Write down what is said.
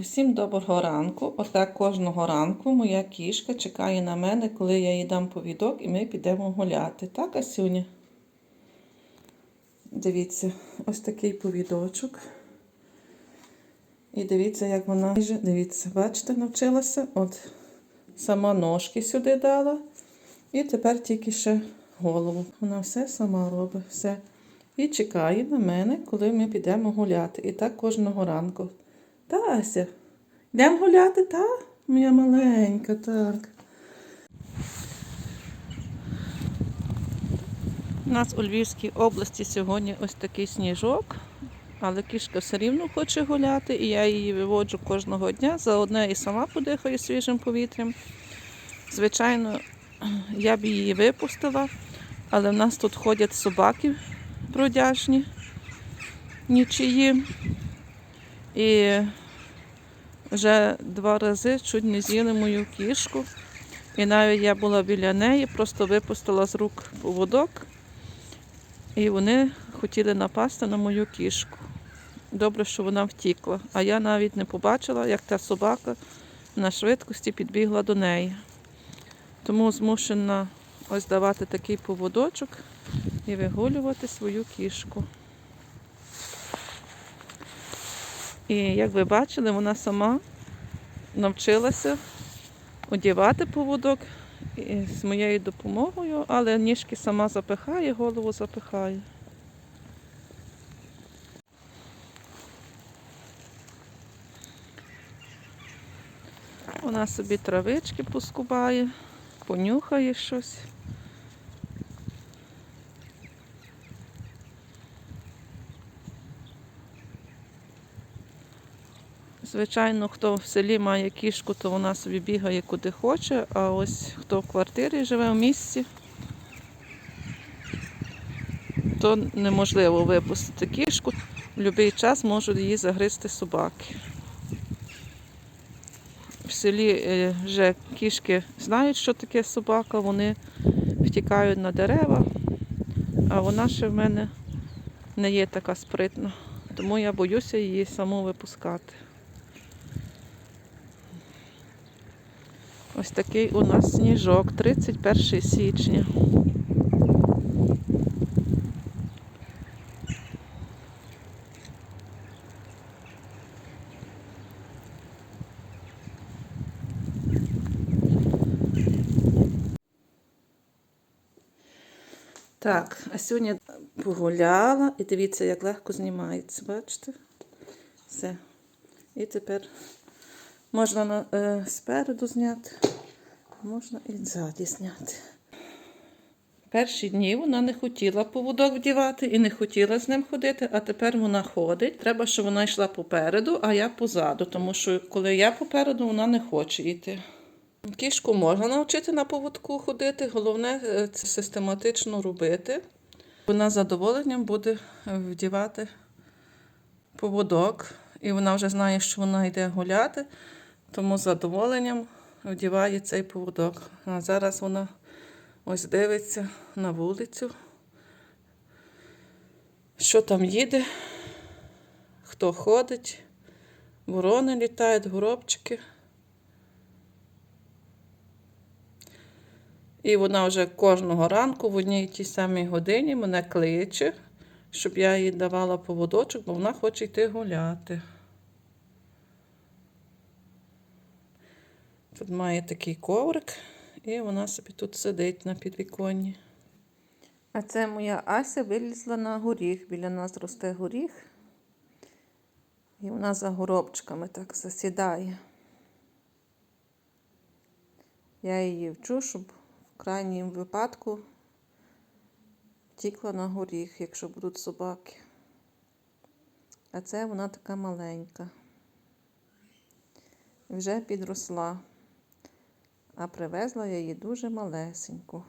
Усім доброго ранку. Отак кожного ранку моя кішка чекає на мене, коли я їй дам повідок, і ми підемо гуляти. Так, Асюня? Дивіться, ось такий повідочок. І дивіться, як вона. Дивіться, бачите, навчилася. От сама ножки сюди дала. І тепер тільки ще голову. Вона все сама робить, все. І чекає на мене, коли ми підемо гуляти. І так кожного ранку. Та, Ася, йдемо гуляти, та? Моя маленька, так. У нас у Львівській області сьогодні ось такий сніжок, але кішка все рівно хоче гуляти, і я її виводжу кожного дня. Заодне і сама подихаю свіжим повітрям. Звичайно, я б її випустила, але в нас тут ходять собаки бродяжні, нічиї. І вже два рази чуть не з'їли мою кішку. І навіть я була біля неї, просто випустила з рук поводок, і вони хотіли напасти на мою кішку. Добре, що вона втікла. А я навіть не побачила, як та собака на швидкості підбігла до неї. Тому змушена ось давати такий поводочок і вигулювати свою кішку. І як ви бачили, вона сама навчилася одягати поводок з моєю допомогою, але ніжки сама запихає, голову запихає. Вона собі травички поскубає, понюхає щось. Звичайно, хто в селі має кішку, то вона собі бігає куди хоче, а ось хто в квартирі живе в місті, то неможливо випустити кішку. В будь-який час можуть її загризти собаки. В селі е, вже кішки знають, що таке собака, вони втікають на дерева, а вона ще в мене не є така спритна, тому я боюся її саму випускати. Ось такий у нас сніжок, 31 січня. Так, а сьогодні погуляла і дивіться, як легко знімається, бачите? Все. І тепер Можна на, е, спереду зняти, а можна і ззаді зняти. Перші дні вона не хотіла поводок вдівати і не хотіла з ним ходити, а тепер вона ходить. Треба, щоб вона йшла попереду, а я позаду, тому що коли я попереду, вона не хоче йти. Кішку можна навчити на поводку ходити, головне е, це систематично робити. Вона з задоволенням буде вдівати поводок, і вона вже знає, що вона йде гуляти. Тому з задоволенням вдіває цей поводок. А зараз вона ось дивиться на вулицю, що там їде, хто ходить, ворони літають, горобчики. І вона вже кожного ранку в одній тій самій годині мене кличе, щоб я їй давала поводочок, бо вона хоче йти гуляти. Тут має такий коврик, і вона собі тут сидить на підвіконні. А це моя Ася вилізла на горіх. Біля нас росте горіх. І вона за горобчиками так засідає. Я її вчу, щоб в крайньому випадку втікла на горіх, якщо будуть собаки. А це вона така маленька. Вже підросла а привезла я її дуже малесеньку.